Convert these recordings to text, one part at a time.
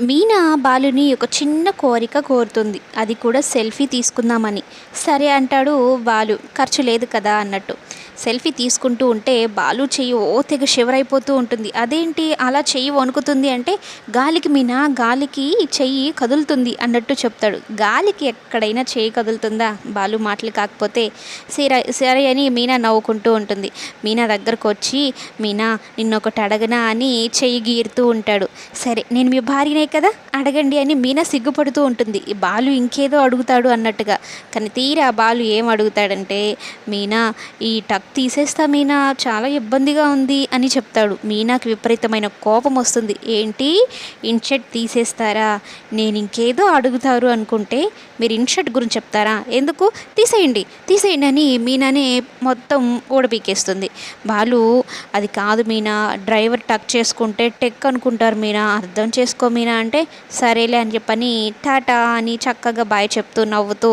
మీనా బాలుని ఒక చిన్న కోరిక కోరుతుంది. అది కూడా సెల్ఫీ తీసుకుందామని. సరే అంటాడు బాలు. ఖర్చు లేదు కదా అన్నట్టు. సెల్ఫీ తీసుకుంటూ ఉంటే బాలు చెయ్యి ఓ తెగ షివరైపోతూ ఉంటుంది. అదేంటి అలా చెయ్యి వణుకుతుంది అంటే గాలికి మీనా గాలికి చెయ్యి కదులుతుంది అన్నట్టు చెప్తాడు. గాలికి ఎక్కడైనా చెయ్యి కదులుతుందా? బాలు మాటలు కాకపోతే సరే సరే అని మీనా నవ్వుకుంటూ ఉంటుంది. మీనా దగ్గరకు వచ్చి మీనా నిన్నొకటి అడగనా? అని చెయ్యి గీరుతూ ఉంటాడు. సరే నేను మీ భార్యనే కదా? అడగండి అని మీనా సిగ్గుపడుతూ ఉంటుంది. ఈ బాలు ఇంకేదో అడుగుతాడు అన్నట్టుగా. కానీ తీరా బాలు ఏం అడుగుతాడంటే మీనా ఈ టక్ తీసేస్తా మీనా చాలా ఇబ్బందిగా ఉంది అని చెప్తాడు. మీనాకి విపరీతమైన కోపం వస్తుంది. ఏంటి? ఇన్షర్ట్ తీసేస్తారా? నేను ఇంకేదో అడుగుతారు అనుకుంటే మీరు ఇన్షర్ట్ గురించి చెప్తారా? ఎందుకు? తీసేయండి. తీసేయండి అని మీనానే మొత్తం ఓడపీకేస్తుంది బాలు అది కాదు మీనా డ్రైవర్ టక్ చేసుకుంటే టెక్ అనుకుంటారు మీనా. అర్థం చేసుకో మీనా అంటే సరేలే అని చెప్పని టాటా అని చక్కగా బాయ్ చెప్తూ నవ్వుతూ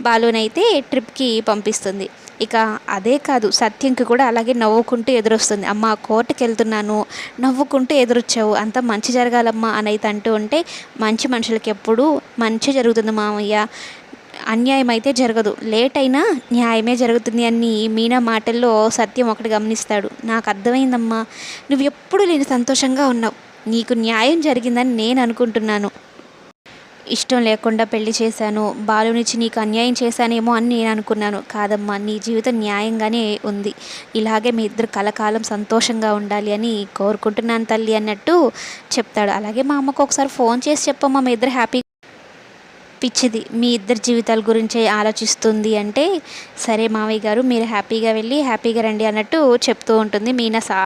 బాలునైతే ట్రిప్కి పంపిస్తుంది. ఇక అదే కాదు కాదు. సత్యంకి కూడా అలాగే నవ్వుకుంటూ ఎదురొస్తుంది. అమ్మ కోర్టుకి వెళ్తున్నాను నవ్వుకుంటూ ఎదురొచ్చావు. అంతా మంచి జరగాలమ్మా అని అయితే అంటూ ఉంటే మంచి మనుషులకి ఎప్పుడూ మంచి జరుగుతుంది మామయ్య. అన్యాయం అయితే జరగదు. లేట్ అయినా న్యాయమే జరుగుతుంది అని మీనా మాటల్లో సత్యం ఒకటి గమనిస్తాడు. నాకు అర్థమైందమ్మా. నువ్వు ఎప్పుడు లేని సంతోషంగా ఉన్నావు. నీకు న్యాయం జరిగిందని నేను అనుకుంటున్నాను. ఇష్టం లేకుండా పెళ్ళి చేశాను. బాలునిచ్చి నీకు అన్యాయం చేశానేమో అని నేను అనుకున్నాను. కాదమ్మా నీ జీవితం న్యాయంగానే ఉంది. ఇలాగే మీ ఇద్దరు కలకాలం సంతోషంగా ఉండాలి అని కోరుకుంటున్నాను తల్లి అన్నట్టు చెప్తాడు. అలాగే మా అమ్మకు ఒకసారి ఫోన్ చేసి చెప్పమ్మా మీ ఇద్దరు హ్యాపీ పిచ్చిది. మీ ఇద్దరి జీవితాల గురించే ఆలోచిస్తుంది అంటే సరే మావయ్య గారు మీరు హ్యాపీగా వెళ్ళి హ్యాపీగా రండి అన్నట్టు చెప్తూ ఉంటుంది మీనా సా